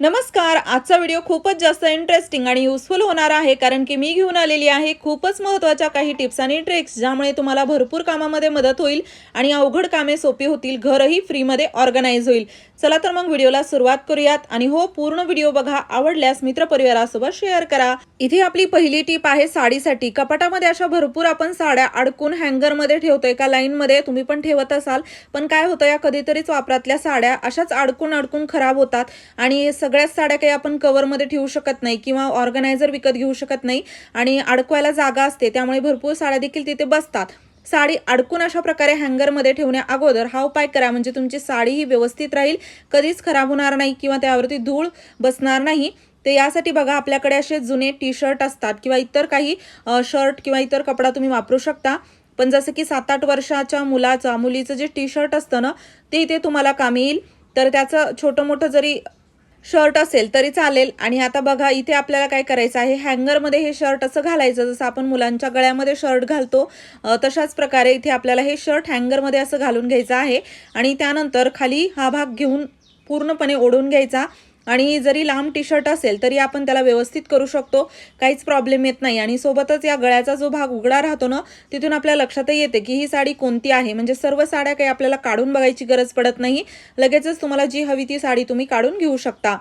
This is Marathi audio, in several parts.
नमस्कार आजचा व्हिडिओ खूपच जास्त इंटरेस्टिंग आणि युजफुल होणार आहे कारण की मी घेऊन आलेली आहे खूपच महत्त्वाच्या काही टिप्स आणि ट्रिक्स ज्यामुळे तुम्हाला भरपूर कामामध्ये मदत होईल आणि अवघड कामे सोपी होतील घरही फ्रीमध्ये ऑर्गनाईज होईल. चला तर मग व्हिडिओला सुरुवात करूयात आणि हो पूर्ण व्हिडिओ बघा आवडल्यास मित्रपरिवारासोबत शेअर करा. इथे आपली पहिली टीप आहे साडीसाठी. कपाटामध्ये अशा भरपूर आपण साड्या अडकून हँगरमध्ये ठेवतो एका लाईनमध्ये तुम्ही पण ठेवत असाल. पण काय होतं या कधीतरीच वापरातल्या साड्या अशाच अडकून अडकून खराब होतात आणि सगळ्याच साड्या काही आपण कवरमध्ये ठेवू शकत नाही किंवा ऑर्गनायझर विकत घेऊ शकत नाही आणि अडकवायला जागा असते त्यामुळे भरपूर साड्या देखील तिथे बसतात. साडी अडकून अशा प्रकारे हँगरमध्ये ठेवण्या अगोदर हा उपाय करा म्हणजे तुमची साडी ही व्यवस्थित राहील कधीच खराब होणार नाही किंवा त्यावरती धूळ बसणार नाही. ते यासाठी बघा आपल्याकडे असे जुने टी शर्ट असतात किंवा इतर काही शर्ट किंवा इतर कपडा तुम्ही वापरू शकता. पण जसं की सात आठ वर्षाच्या मुलाचं मुलीचं जे टी शर्ट असतं ना ते इथे तुम्हाला कामी येईल. तर त्याचं छोटं मोठं जरी शर्ट असेल तरी चालेल. आणि आता बघा इथे आपल्याला काय करायचं आहे? हँगरमध्ये हे शर्ट असं घालायचं जसं आपण मुलांच्या गळ्यामध्ये शर्ट घालतो तशाच प्रकारे इथे आपल्याला हे शर्ट हँगरमध्ये असं घालून घ्यायचं आहे. आणि त्यानंतर खाली हा भाग घेऊन पूर्णपणे ओढून घ्यायचा. आणि जरी लांब टी शर्ट असेल तरी आपण त्याला व्यवस्थित करू शकतो. काहीच प्रॉब्लेम येत नाही. आणि सोबतच या गळ्याचा जो भाग उघडा राहतो ना तिथून आपल्या लक्षातही येते की ही साडी कोणती आहे. म्हणजे सर्व साड्या काही आपल्याला काढून बघायची गरज पडत नाही. लगेचच तुम्हाला जी हवी ती साडी तुम्ही काढून घेऊ शकता.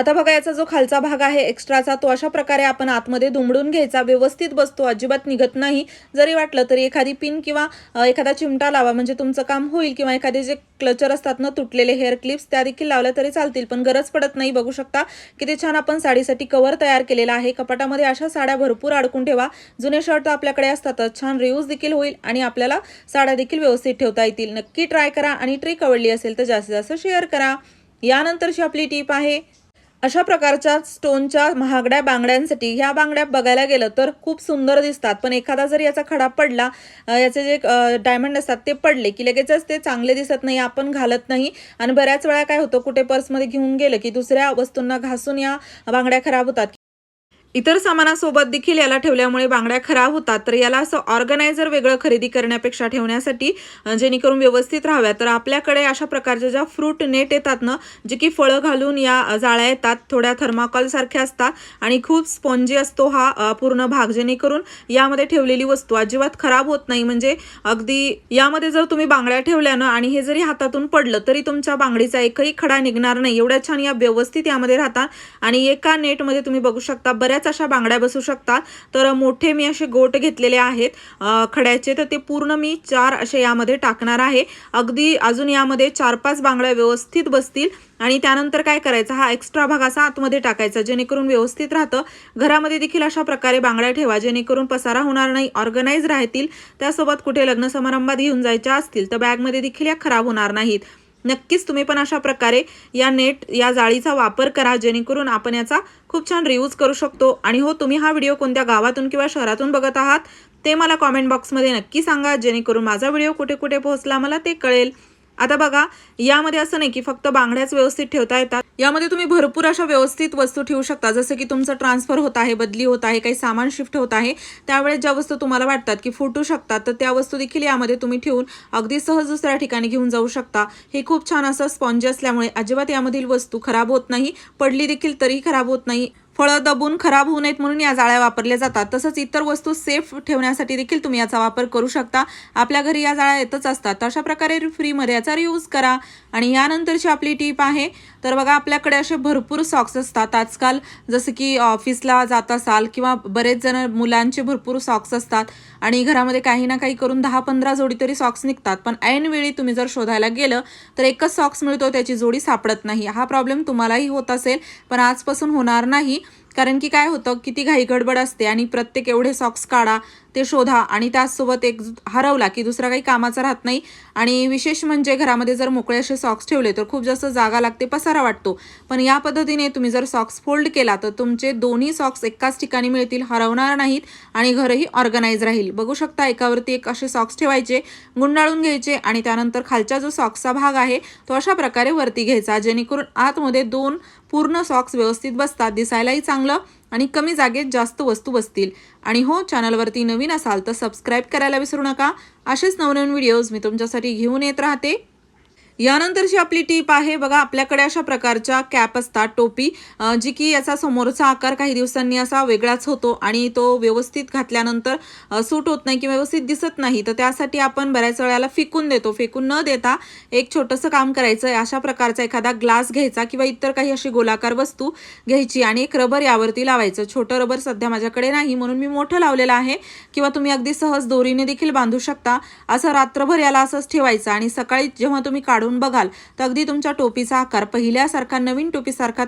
आता बघा याचा जो खालचा भाग आहे एक्स्ट्राचा तो अशा प्रकारे आपण आतमध्ये दुमडून घ्यायचा. व्यवस्थित बसतो अजिबात निघत नाही. जरी वाटलं तरी एखादी पिन किंवा एखादा चिमटा लावा. म्हणजे तुमचं काम होईल किंवा एखादे जे क्लचर असतात ना तुटलेले हेअर क्लिप्स त्या देखील लावल्या तरी चालतील. पण गरज पडत नाही बघू शकता. किती छान आपण साडीसाठी कवर तयार केलेला आहे. कपाटामध्ये अशा साड्या भरपूर अडकून ठेवा. जुने शर्ट तर आपल्याकडे असतातच. छान रियूज देखील होईल आणि आपल्याला साड्या देखील व्यवस्थित ठेवता येतील. नक्की ट्राय करा आणि ट्रिक आवडली असेल तर जास्तीत जास्त शेअर करा. यानंतरची आपली टीप आहे अशा प्रकारच्या स्टोनच्या महागड्या बांगड्यांसाठी ह्या बांगड्या बघायला गेलं तर खूप सुंदर दिसतात. पण एखादा जर याचा खडा पडला याचे जे डायमंड असतात ते पडले की लगेचच ते चांगले दिसत नाही आपण घालत नाही. आणि बऱ्याच वेळा काय होतं कुठे पर्समध्ये घेऊन गेलं की दुसऱ्या वस्तूंना घासून या बांगड्या खराब होतात. इतर सामानासोबत देखील याला ठेवल्यामुळे बांगड्या खराब होतात. तर याला असं ऑर्गनायझर वेगळं खरेदी करण्यापेक्षा ठेवण्यासाठी जेणेकरून व्यवस्थित राहाव्या तर आपल्याकडे अशा प्रकारच्या ज्या फ्रूट नेट येतात ना जे की फळं घालून या जाळ्या येतात थोड्या थर्माकॉलसारख्या असतात आणि खूप स्पॉन्जी असतो हा पूर्ण भाग जेणेकरून यामध्ये ठेवलेली वस्तू अजिबात खराब होत नाही. म्हणजे अगदी यामध्ये जर तुम्ही बांगड्या ठेवल्या ना आणि हे जरी हातातून पडलं तरी तुमच्या बांगडीचा एकही खडा निघणार नाही. एवढ्या छान या व्यवस्थित यामध्ये राहतात आणि एका नेटमध्ये तुम्ही बघू शकता बऱ्याच अशा बांगड्या बसू शकतात. तर मोठे मी असे गोट घेतलेले आहेत. खड्याचे तर ते पूर्ण मी चार असे यामध्ये टाकणार आहे. अगदी अजून यामध्ये चार पाच बांगड्या व्यवस्थित बसतील. आणि त्यानंतर काय करायचं? हा एक्स्ट्रा भाग असा आतमध्ये टाकायचा जेणेकरून व्यवस्थित राहतं. घरामध्ये देखील अशा प्रकारे बांगड्या ठेवा जेणेकरून पसारा होणार नाही ऑर्गनाईज राहतील. त्यासोबत कुठे लग्न समारंभात घेऊन जायच्या असतील तर बॅगमध्ये देखील या खराब होणार नाहीत. नक्कीच तुम्ही पण अशा प्रकारे या नेट या जाळीचा वापर करा जेणेकरून आपण याचा खूप छान रियूज करू शकतो. आणि हो तुम्ही हा व्हिडिओ कोणत्या गावातून किंवा शहरातून बघत आहात ते मला कॉमेंट बॉक्समध्ये नक्की सांगा जेणेकरून माझा व्हिडिओ कुठे कुठे पोहोचला मला ते कळेल. आता बघा यामध्ये असं नाही की फक्त बांगड्याच व्यवस्थित ठेवता येतात. यामध्ये तुम्ही भरपूर अशा व्यवस्थित वस्तू ठेवू शकता. जसं की तुमचं ट्रान्सफर होत आहे बदली होत आहे काही सामान शिफ्ट होत आहे त्यावेळेस ज्या वस्तू तुम्हाला वाटतात की फुटू शकतात तर त्या वस्तू देखील यामध्ये तुम्ही ठेवून अगदी सहज दुसऱ्या ठिकाणी घेऊन जाऊ शकता. हे खूप छान असं स्पॉन्ज असल्यामुळे अजिबात यामधील वस्तू खराब होत नाही पडली देखील तरी खराब होत नाही. फळं दबून खराब होऊ नयेत म्हणून या जाळ्या वापरल्या जातात. तसंच इतर वस्तू सेफ ठेवण्यासाठी देखील तुम्ही याचा वापर करू शकता. आपल्या घरी या जाळ्या येतच असतात. अशा प्रकारे फ्रीमध्ये याचा रियूज करा. आणि यानंतरची आपली टीप आहे तर बघा आपल्याकडे असे भरपूर सॉक्स असतात. आजकाल जसं की ऑफिसला जात असाल किंवा बरेच जण मुलांचे भरपूर सॉक्स असतात आणि घरामध्ये काही ना काही करून दहा पंधरा जोडी तरी सॉक्स निघतात. पण ऐनवेळी तुम्ही जर शोधायला गेलं तर एकच सॉक्स मिळतो त्याची जोडी सापडत नाही. हा प्रॉब्लेम तुम्हालाही होत असेल पण आजपासून होणार नाही. कारण की काय होतं किती घाई गडबड असते आणि प्रत्येक एवढे सॉक्स काढा ते शोधा आणि त्याचसोबत एक हरवला की दुसरा काही कामाचा राहत नाही. आणि विशेष म्हणजे घरामध्ये जर मोकळे असे सॉक्स ठेवले तर खूप जास्त जागा लागते पसारा वाटतो. पण या पद्धतीने तुम्ही जर सॉक्स फोल्ड केला तर तुमचे दोन्ही सॉक्स एकाच ठिकाणी मिळतील हरवणार नाहीत आणि घरही ऑर्गनाईज राहील. बघू शकता एकावरती एक असे सॉक्स ठेवायचे गुंडाळून घ्यायचे आणि त्यानंतर खालच्या जो सॉक्सचा भाग आहे तो अशा प्रकारे वरती घ्यायचा जेणेकरून आतमध्ये दोन पूर्ण सॉक्स व्यवस्थित बसतात दिसायलाही चांगलं आणि कमी जागेत जास्त वस्तू बसतील. आणि हो चॅनलवरती नवीन असाल तर सबस्क्राईब करायला विसरू नका. असेच नवनवीन व्हिडिओज मी तुमच्यासाठी घेऊन येत राहते. यानंतरची आपली टीप आहे बघा आपल्याकडे अशा प्रकारच्या कॅप असतात टोपी जी की याचा समोरचा आकार काही दिवसांनी असा वेगळाच होतो आणि तो व्यवस्थित घातल्यानंतर सूट होत नाही किंवा व्यवस्थित दिसत नाही तर त्यासाठी आपण बऱ्याच वेळेला फेकून देतो. फेकून न देता एक छोटंसं काम करायचं आहे अशा प्रकारचा एखादा ग्लास घ्यायचा किंवा इतर काही अशी गोलाकार वस्तू घ्यायची आणि एक रबर यावरती लावायचं. छोटं रबर सध्या माझ्याकडे नाही म्हणून मी मोठं लावलेलं आहे किंवा तुम्ही अगदी सहज दोरीने देखील बांधू शकता. असं रात्रभर याला असंच ठेवायचं आणि सकाळी जेव्हा तुम्ही काढून बघाल तर अगदी तुमच्या टोपीचा आकार पहिल्यासारखा नवीन टोपीसारखा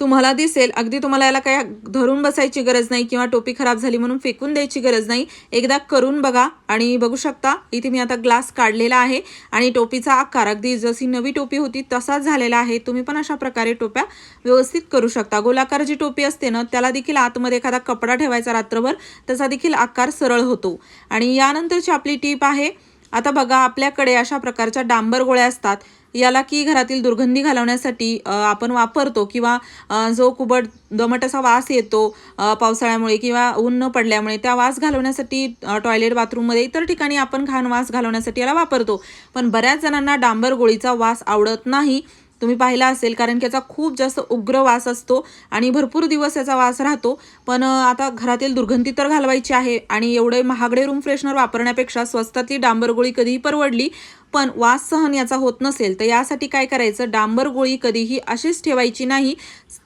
तुम्हाला दिसेल. अगदी तुम्हाला याला काय धरून बसायची गरज नाही किंवा टोपी खराब झाली म्हणून फेकून द्यायची गरज नाही. एकदा करून बघा आणि बघू शकता इथे मी आता ग्लास काढलेला आहे आणि टोपीचा आकार अगदी जशी नवी टोपी होती तसाच झालेला आहे. तुम्ही पण अशा प्रकारे टोप्या व्यवस्थित करू शकता. गोलाकार जी टोपी असते ना त्याला देखील आतमध्ये एखादा कपडा ठेवायचा रात्रभर त्याचा देखील आकार सरळ होतो. आणि यानंतरची आपली टीप आहे आता बघा आपल्याकडे अशा प्रकारच्या डांबर गोळ्या असतात याला की घरातील दुर्गंधी घालवण्यासाठी आपण वापरतो किंवा जो कुबट दमट असा वास येतो पावसाळ्यामुळे किंवा ऊन न पडल्यामुळे त्या वास घालवण्यासाठी टॉयलेट बाथरूममध्ये इतर ठिकाणी आपण घाण वास घालवण्यासाठी याला वापरतो. पण बऱ्याच जणांना डांबर गोळीचा वास आवडत नाही. तुम्ही पाहिला असेल कारण की याचा खूप जास्त उग्र वास असतो आणि भरपूर दिवस याचा वास राहतो. पण आता घरातील दुर्गंधी तर घालवायची आहे आणि एवढे महागडे रूम फ्रेशनर वापरण्यापेक्षा स्वस्तातली डांबर गोळी कधीही परवडली पण वास सहन याचा होत नसेल. तर यासाठी काय करायचं? डांबर गोळी कधीही अशीच ठेवायची नाही.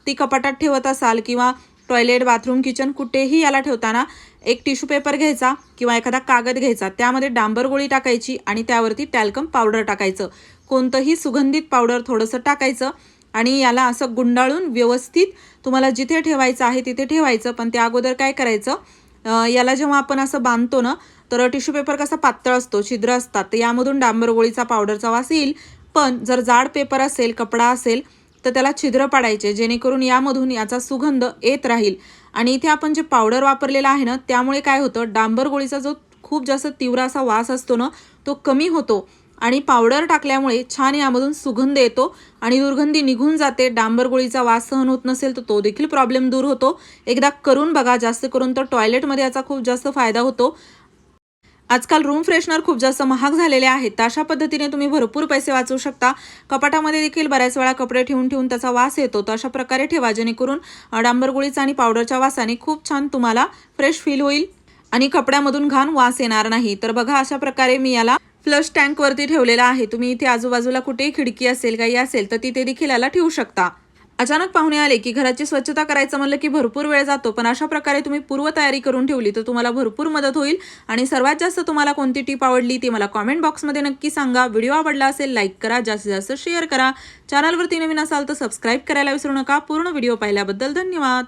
ती कपाटात ठेवत असाल किंवा टॉयलेट बाथरूम किचन कुठेही याला ठेवताना एक टिश्यू पेपर घ्यायचा किंवा एखादा कागद घ्यायचा. त्यामध्ये डांबर गोळी टाकायची आणि त्यावरती टॅल्कम पावडर टाकायचं. कोणतंही सुगंधित पावडर थोडंसं टाकायचं आणि याला असं गुंडाळून व्यवस्थित तुम्हाला जिथे ठेवायचं आहे तिथे ठेवायचं पण त्या अगोदर काय करायचं याला जेव्हा आपण असं बांधतो ना तर टिश्यू पेपर कसा पातळ असतो छिद्र असतात तर यामधून डांबर गोळीचा पावडरचा वास येईल. पण जर जाड पेपर असेल कपडा असेल तर त्याला छिद्र पाडायचे जेणेकरून यामधून याचा सुगंध येत राहील. आणि इथे आपण जे पावडर वापरलेलं आहे ना त्यामुळे काय होतं डांबर गोळीचा जो खूप जास्त तीव्र असा वास असतो ना तो कमी होतो. आणि पावडर टाकल्यामुळे छान यामधून सुगंध येतो आणि दुर्गंधी निघून जाते. डांबर गोळीचा वास सहन होत नसेल तर तो देखील प्रॉब्लेम दूर होतो. एकदा करून बघा जास्त करून तर टॉयलेटमध्ये याचा खूप जास्त फायदा होतो. आजकाल रूम फ्रेशनर खूप जास्त महाग झालेले आहेत. तर अशा पद्धतीने तुम्ही भरपूर पैसे वाचवू शकता. कपाटामध्ये देखील बऱ्याच वेळा कपडे ठेवून ठेवून त्याचा वास येतो. तर अशा प्रकारे ठेवा जेणेकरून डांबरगुळीचा डांबर गोळीचा आणि पावडरच्या वासाने खूप छान तुम्हाला फ्रेश फील होईल आणि कपड्यामधून घाण वास येणार नाही. तर बघा अशा प्रकारे मी याला फ्लश टँकवरती ठेवलेला आहे. तुम्ही इथे आजूबाजूला कुठेही खिडकी असेल काही असेल तर तिथे देखील याला ठेवू शकता. अचानक पाहुणे आले की घराची स्वच्छता करायचं म्हणलं की भरपूर वेळ जातो. पण अशा प्रकारे तुम्ही पूर्वतयारी करून ठेवली तर तुम्हाला भरपूर मदत होईल. आणि सर्वात जास्त तुम्हाला कोणती टीप आवडली ती मला कॉमेंट बॉक्समध्ये नक्की सांगा. व्हिडिओ आवडला असेल लाईक करा. जास्तीत जास्त शेअर करा. चॅनलवरती नवीन असाल तर सबस्क्राईब करायला विसरू नका. पूर्ण व्हिडिओ पाहिल्याबद्दल धन्यवाद.